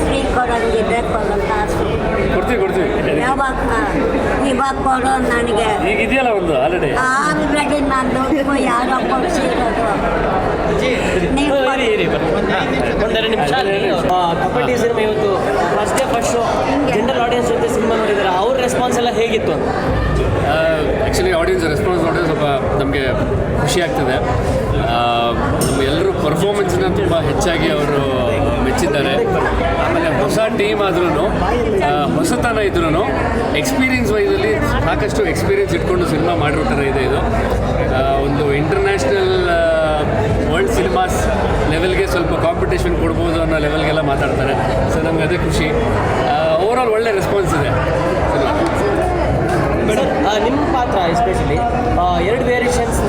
Free ಕೊಡೋಂಗಿದ್ರೆ ಕೊಡ್ತೀವಿ ಕೊಡ್ತೀವಿ. ಯಾವಾಗ ಇವಾಗ ಕೊಡೋ ನನಗೆ ಈಗ ಇದೆಯಲ್ಲ ಒಂದು ಆಲ್ರೆಡಿ ಆಲ್ರೆಡಿ ನಾನು ದುಡ್ಡು ಯಾರೋ ಕೊಡಿಸಿರೋದು ಒಂದೆರಡು ನಿಮಿಷ ಕಬಡ್ಡಿ ಸಿನಿಮಾ ಇವತ್ತು first day first show general audience ಜೊತೆ ಸಿನಿಮಾ ನೋಡಿದ್ದಾರೆ? ಅವ್ರ ರೆಸ್ಪಾನ್ಸ್ ಎಲ್ಲ ಹೇಗಿತ್ತು ಅಂತ? ಆ್ಯಕ್ಚುಲಿ ಆಡಿಯನ್ಸ್ ರೆಸ್ಪಾನ್ಸ್ ನೋಡಿದ್ರೆ ಸ್ವಲ್ಪ ನಮಗೆ ಖುಷಿ ಆಗ್ತದೆ. ಎಲ್ಲರೂ ಪರ್ಫಾರ್ಮೆನ್ಸ್ನ ತುಂಬ ಹೆಚ್ಚಾಗಿ ಅವರು ಮೆಚ್ಚಿದ್ದಾರೆ ಆಮೇಲೆ ಹೊಸ ಟೀಮ್ ಆದ್ರೂ ಹೊಸತನ ಇದ್ರೂ ಎಕ್ಸ್ಪೀರಿಯನ್ಸ್ ಅಲ್ಲಿ ಸಾಕಷ್ಟು ಎಕ್ಸ್ಪೀರಿಯನ್ಸ್ ಇಟ್ಕೊಂಡು ಸಿನಿಮಾ ಮಾಡಿರೋ ಇದೆ ಇದು. ಒಂದು ಇಂಟರ್ನ್ಯಾಷನಲ್ ವರ್ಲ್ಡ್ ಸಿನಿಮಾಸ್ ಲೆವೆಲ್ಗೆ ಸ್ವಲ್ಪ ಕಾಂಪಿಟೇಷನ್ ಕೊಡ್ಬೋದು ಅನ್ನೋ ಲೆವೆಲ್ಗೆಲ್ಲ ಮಾತಾಡ್ತಾರೆ. ಸೊ ನಮ್ಗೆ ಅದೇ ಖುಷಿ. ಓವರಾಲ್ ಒಳ್ಳೆ ರೆಸ್ಪಾನ್ಸ್ ಇದೆ. ನಿಮ್ಮ ಪಾತ್ರ ಎಸ್ಪೆಷಲಿ ಎರಡು ವೇರಿಯೇಷನ್ಸ್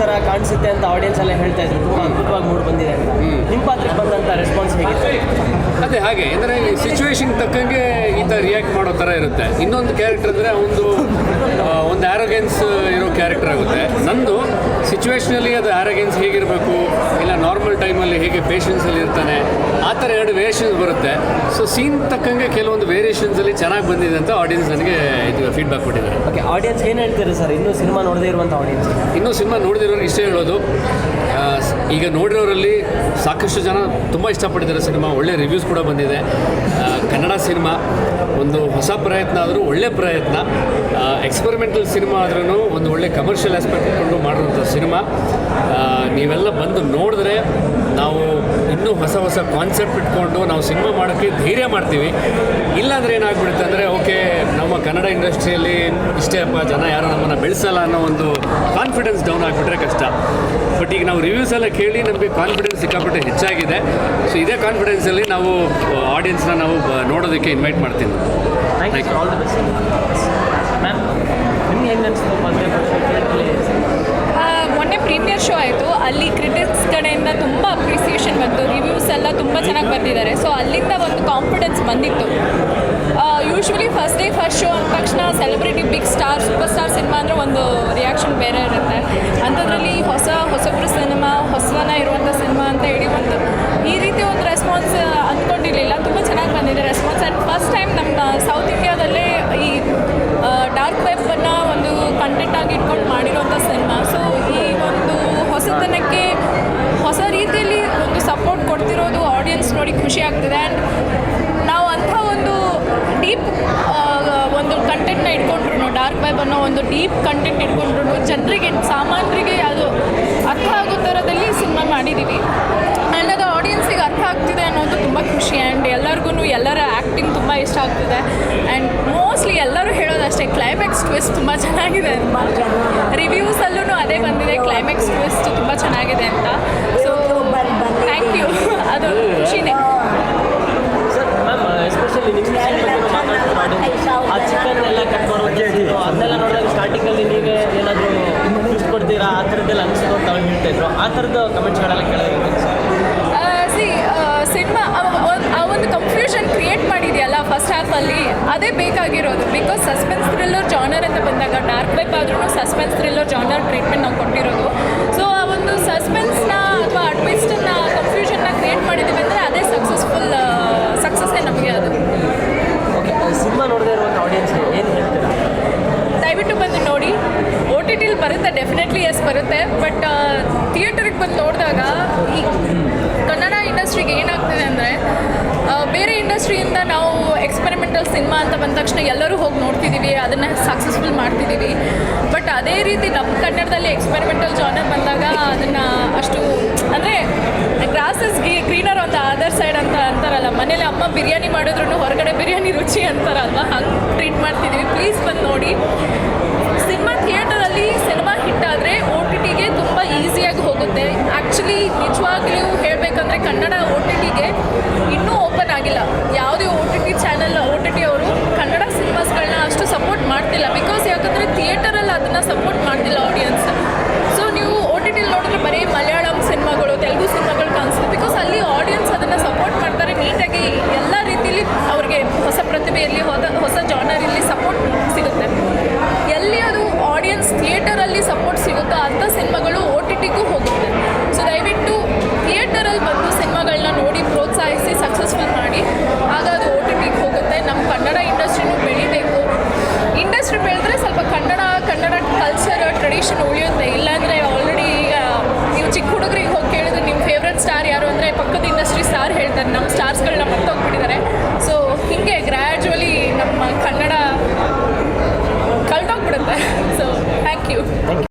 ಥರ ಕಾಣಿಸುತ್ತೆ ಅಂತ ಆಡಿಯನ್ಸ್ ಎಲ್ಲ ಹೇಳ್ತಾ ಇದ್ರು. ತುಂಬ ಅದ್ಭುತವಾಗಿ ಮೂಡ್ ಬಂದಿದೆ ಅಂತ. ನಿಮ್ಮ ಪಾತ್ರಕ್ಕೆ ಬಂದಂಥ ರೆಸ್ಪಾನ್ಸ್ ಹೇಗಿತ್ತು ಅದೇ ಹಾಗೆ. ಅಂದರೆ ಸಿಚುವೇಶನ್ ತಕ್ಕಂಗೆ ಈ ಥರ ರಿಯಾಕ್ಟ್ ಮಾಡೋ ಥರ ಇರುತ್ತೆ. ಇನ್ನೊಂದು ಕ್ಯಾರೆಕ್ಟರ್ ಅಂದರೆ ಒಂದು ಒಂದು ಆ್ಯರೋಗೆನ್ಸ್ ಇರೋ ಕ್ಯಾರೆಕ್ಟರ್ ಆಗುತ್ತೆ. ನಂದು ಸಿಚುವೇಶನಲ್ಲಿ ಅದು ಆ್ಯರೋಗೆನ್ಸ್ ಹೇಗಿರಬೇಕು ಇಲ್ಲ ನಾರ್ಮಲ್ ಟೈಮಲ್ಲಿ ಹೇಗೆ ಪೇಷನ್ಸಲ್ಲಿ ಇರ್ತಾನೆ ಆ ಥರ ಎರಡು ವೇರಿಯೇಷನ್ಸ್ ಬರುತ್ತೆ. ಸೊ ಸೀನ್ ತಕ್ಕಂಗೆ ಕೆಲವೊಂದು ವೇರಿಯೇಷನ್ಸಲ್ಲಿ ಚೆನ್ನಾಗಿ ಬಂದಿದೆ ಅಂತ ಆಡಿಯನ್ಸ್ ನನಗೆ ಇದು ಫೀಡ್ಬ್ಯಾಕ್ ಕೊಟ್ಟಿದ್ದಾರೆ. ಓಕೆ ಆಡಿಯನ್ಸ್ ಏನು ಹೇಳ್ತೀರಿ ಸರ್? ಇನ್ನೂ ಸಿನಿಮಾ ನೋಡದೇ ಇರುವಂಥ ಆಡಿಯನ್ಸ್ ಇನ್ನೂ ಸಿನಿಮಾ ನೋಡಿದಿರೋರು ಇಷ್ಟೇ ಹೇಳೋದು ಈಗ ನೋಡಿರೋರಲ್ಲಿ ಸಾಕಷ್ಟು ಜನ ತುಂಬ ಇಷ್ಟಪಟ್ಟಿದ್ದಾರೆ ಸಿನಿಮಾ, ಒಳ್ಳೆ ರಿವ್ಯೂಸ್ ಕೂಡ ಬಂದಿದೆ. ಕನ್ನಡ ಸಿನಿಮಾ, ಒಂದು ಹೊಸ ಪ್ರಯತ್ನ ಆದರೂ ಒಳ್ಳೆ ಪ್ರಯತ್ನ. ಎಕ್ಸ್ಪೆರಿಮೆಂಟಲ್ ಸಿನಿಮಾ ಆದ್ರೂ ಒಂದು ಒಳ್ಳೆ ಕಮರ್ಷಿಯಲ್ ಆಸ್ಪೆಕ್ಟ್ ಇಟ್ಕೊಂಡು ಮಾಡಿರೋಂಥ ಸಿನಿಮಾ ನೀವೆಲ್ಲ ಬಂದು ನೋಡಿದ್ರೆ ನಾವು ಇನ್ನೂ ಹೊಸ ಹೊಸ ಕಾನ್ಸೆಪ್ಟ್ ಇಟ್ಕೊಂಡು ನಾವು ಸಿನಿಮಾ ಮಾಡೋಕ್ಕೆ ಧೈರ್ಯ ಮಾಡ್ತೀವಿ. ಇಲ್ಲಾಂದ್ರೆ ಏನಾಗ್ಬಿಡುತ್ತೆ ಅಂದರೆ, ಓಕೆ, ನಮ್ಮ ಕನ್ನಡ ಇಂಡಸ್ಟ್ರಿಯಲ್ಲಿ ಇಷ್ಟೇ ಅಪ್ಪ, ಜನ ಯಾರು ನಮ್ಮನ್ನು ಬೆಳೆಸಲ್ಲ ಅನ್ನೋ ಒಂದು ಕಾನ್ಫಿಡೆನ್ಸ್ ಡೌನ್ ಆಗಿಬಿಟ್ರೆ ಕಷ್ಟ ಬಟ್ ಈಗ ನಾವು ರಿವ್ಯೂಸ್ ಎಲ್ಲ ಕೇಳಿ ನಮಗೆ ಕಾನ್ಫಿಡೆನ್ಸ್ ಸಿಕ್ಕಾಪಟ್ಟೆ ಹೆಚ್ಚಾಗಿದೆ. ಸೊ ಇದೇ ಕಾನ್ಫಿಡೆನ್ಸಲ್ಲಿ ನಾವು ಆಡಿಯನ್ಸ್ನ ನಾವು ಬ- ನೋಡೋದಕ್ಕೆ ಇನ್ವೈಟ್ ಮಾಡ್ತೀನಿ. ಮೊನ್ನೆ ಪ್ರೀಮಿಯರ್ ಶೋ ಆಯಿತು. ಅಲ್ಲಿ ಕ್ರಿಟಿಕ್ಸ್ ಕಡೆಯಿಂದ ತುಂಬ ಅಪ್ರಿಸಿಯೇಷನ್ ಬಂತು. ರಿವ್ಯೂಸ್ ಎಲ್ಲ ತುಂಬ ಚೆನ್ನಾಗಿ ಬಂದಿದ್ದಾರೆ. ಸೊ ಅಲ್ಲಿಂದ ಒಂದು ಕಾನ್ಫಿಡೆನ್ಸ್ ಬಂದಿತ್ತು. Usually first day first show ಅಂದ ತಕ್ಷಣ celebrity big star super star cinema ಅಂದರೆ ಒಂದು ರಿಯಾಕ್ಷನ್ ಬೇರೆ ಇರುತ್ತೆ. ಅಂಥದ್ರಲ್ಲಿ ಹೊಸ ಹೊಸಬ್ರು ಸಿನಿಮಾ ಹೊಸವನ ಇರುವಂಥ ಸಿನಿಮಾ ಅಂತ ಹೇಳಿ ಒಂದು ಈ ರೀತಿ ಒಂದು ರೆಸ್ಪಾನ್ಸ್ ಅಂದ್ಕೊಂಡಿರಲಿಲ್ಲ. ತುಂಬ ಚೆನ್ನಾಗಿ ಬಂದಿದೆ ರೆಸ್ಪಾನ್ಸ್ ಆ್ಯಂಡ್ ಫಸ್ಟ್ ಟೈಮ್ ನಮ್ಮ ಸೌತ್ ಇಂಡಿಯಾದಲ್ಲೇ ಈ ಡಾರ್ಕ್ ವೆಬ್ಬನ್ನು ಒಂದು ಕಂಟೆಂಟ್ ಆಗಿ ಇಟ್ಕೊಂಡು ಮಾಡಿರೋಂಥ ಸಿನಿಮಾ. ಸೊ ಈ ಒಂದು ಹೊಸತನಕ್ಕೆ ಹೊಸ ರೀತಿಯಲ್ಲಿ ಒಂದು ಸಪೋರ್ಟ್ ಕೊಡ್ತಿರೋದು ಆಡಿಯನ್ಸ್ ನೋಡಿ ಖುಷಿ ಆಗ್ತಿದೆ. ಆ್ಯಂಡ್ ಒಂದು ಡೀಪ್ ಕಂಟೆಂಟ್ ಇಟ್ಕೊಂಡ್ರು ಜನರಿಗೆ, ಸಾಮಾನ್ಯರಿಗೆ ಅದು ಅರ್ಥ ಆಗೋ ಥರದಲ್ಲಿ ಸಿನಿಮಾ ಮಾಡಿದ್ದೀವಿ ಆ್ಯಂಡ್ ಅದು ಆಡಿಯನ್ಸಿಗೆ ಅರ್ಥ ಆಗ್ತಿದೆ ಅನ್ನೋದು ತುಂಬ ಖುಷಿ. ಆ್ಯಂಡ್ ಎಲ್ಲರಿಗೂ ಎಲ್ಲರ ಆ್ಯಕ್ಟಿಂಗ್ ತುಂಬ ಇಷ್ಟ ಆಗ್ತಿದೆ. ಆ್ಯಂಡ್ ಮೋಸ್ಟ್ಲಿ ಎಲ್ಲರೂ ಹೇಳೋದಷ್ಟೇ ಕ್ಲೈಮ್ಯಾಕ್ಸ್ ಟ್ವಿಸ್ಟ್ ತುಂಬ ಚೆನ್ನಾಗಿದೆ ಅಂತ. ರಿವ್ಯೂಸಲ್ಲೂ ಅದೇ ಬಂದಿದೆ ಕ್ಲೈಮ್ಯಾಕ್ಸ್ ಟ್ವಿಸ್ಟ್ ತುಂಬ ಚೆನ್ನಾಗಿದೆ ಅಂತ. ಸೊ ಥ್ಯಾಂಕ್ ಯು ಅದು ಖುಷಿನೇ ಸರ್ ಮ್ಯಾಮ್ ಎಸ್ಪೆಷಲಿ ನಿಮ್ಮ scene ಬಗ್ಗೆ ಮಾತಾಡ್ತಾರೆ audience. ಆ ಚಿಕನ್ ಎಲ್ಲ ಕಟ್ ಮಾಡುವಂಥ scene, ಅದನ್ನೆಲ್ಲ ನೋಡಿದಾಗ ಸ್ಟಾರ್ಟಿಂಗಲ್ಲಿ ನೀವೇ ಏನಾದರೂ ಟ್ವಿಸ್ಟ್ ಥರದ್ದೆಲ್ಲ ಅನಿಸ್ತು ಅಂತ ಹೇಳ್ತಾ ಇದ್ರು. ಆ ಥರದ ಕಮೆಂಟ್ಸ್ಗಳೆಲ್ಲ ಕೇಳಿದ್ರೆ ಸಿ ಸಿನಿಮಾ ಒಂದು ಕನ್ಫ್ಯೂಷನ್ ಕ್ರಿಯೇಟ್ ಮಾಡಿದೆಯಲ್ಲ ಫಸ್ಟ್ ಹಾಫಲ್ಲಿ ಅದೇ ಬೇಕಾಗಿರೋದು. ಬಿಕಾಸ್ ಸಸ್ಪೆನ್ಸ್ ಥ್ರಿಲ್ಲರ್ ಜಾನರ್ ಅಂತ ಬಂದಾಗ ಡಾರ್ಕ್ ವೆಬ್ ಆದ್ರೂ ಸಸ್ಪೆನ್ಸ್ ಥ್ರಿಲ್ಲರ್ ಜಾನರ್ ಟ್ರೀಟ್ಮೆಂಟ್ ನಾವು ಕೊಟ್ಟಿರೋದು. ಸೊ ಆ ಒಂದು ಸಸ್ಪೆನ್ಸ್ನ ಅಥವಾ ಟ್ವಿಸ್ಟನ್ನ ಬರುತ್ತೆ ಡೆಫಿನೆಟ್ಲಿ ಎಸ್ ಬರುತ್ತೆ. ಬಟ್ ಥಿಯೇಟರ್ಗೆ ಬಂದು ನೋಡಿದಾಗ ಈ ಕನ್ನಡ ಇಂಡಸ್ಟ್ರಿಗೆ ಏನಾಗ್ತಿದೆ ಅಂದರೆ ಬೇರೆ ಇಂಡಸ್ಟ್ರಿಯಿಂದ ನಾವು ಎಕ್ಸ್ಪೆರಿಮೆಂಟಲ್ ಸಿನಿಮಾ ಅಂತ ಬಂದ ತಕ್ಷಣ ಎಲ್ಲರೂ ಹೋಗಿ ನೋಡ್ತಿದ್ದೀವಿ ಅದನ್ನು ಸಕ್ಸಸ್ಫುಲ್ ಮಾಡ್ತಿದ್ದೀವಿ ಬಟ್ ಅದೇ ರೀತಿ ನಮ್ಮ ಕನ್ನಡದಲ್ಲಿ ಎಕ್ಸ್ಪೆರಿಮೆಂಟಲ್ ಜಾನರ್ ಬಂದಾಗ ಅದನ್ನು ಅಷ್ಟು, ಅಂದರೆ ಗ್ರಾಸಸ್ ಗಿ greener on the other side ಅಂತ ಅಂತಾರಲ್ಲ, ಮನೇಲಿ ಅಮ್ಮ ಬಿರಿಯಾನಿ ಮಾಡಿದ್ರು ಹೊರಗಡೆ ಬಿರಿಯಾನಿ ರುಚಿ ಅಂತಾರಲ್ವ? ಹಾಗೆ ಟ್ರೀಟ್ ಮಾಡ್ತಿದ್ದೀವಿ ಪ್ಲೀಸ್ ಬಂದು ನೋಡಿ. ಸಪೋರ್ಟ್ ಸಿಗುತ್ತೋ ಅಂಥ ಸಿನಿಮಾಗಳು ಓ ಟಿ ಟಿಗೂ ಹೋಗುತ್ತೆ. ಸೊ ದಯವಿಟ್ಟು ಥಿಯೇಟರಲ್ಲಿ ಬಂದು ಸಿನಿಮಾಗಳನ್ನ ನೋಡಿ ಪ್ರೋತ್ಸಾಹಿಸಿ ಸಕ್ಸಸ್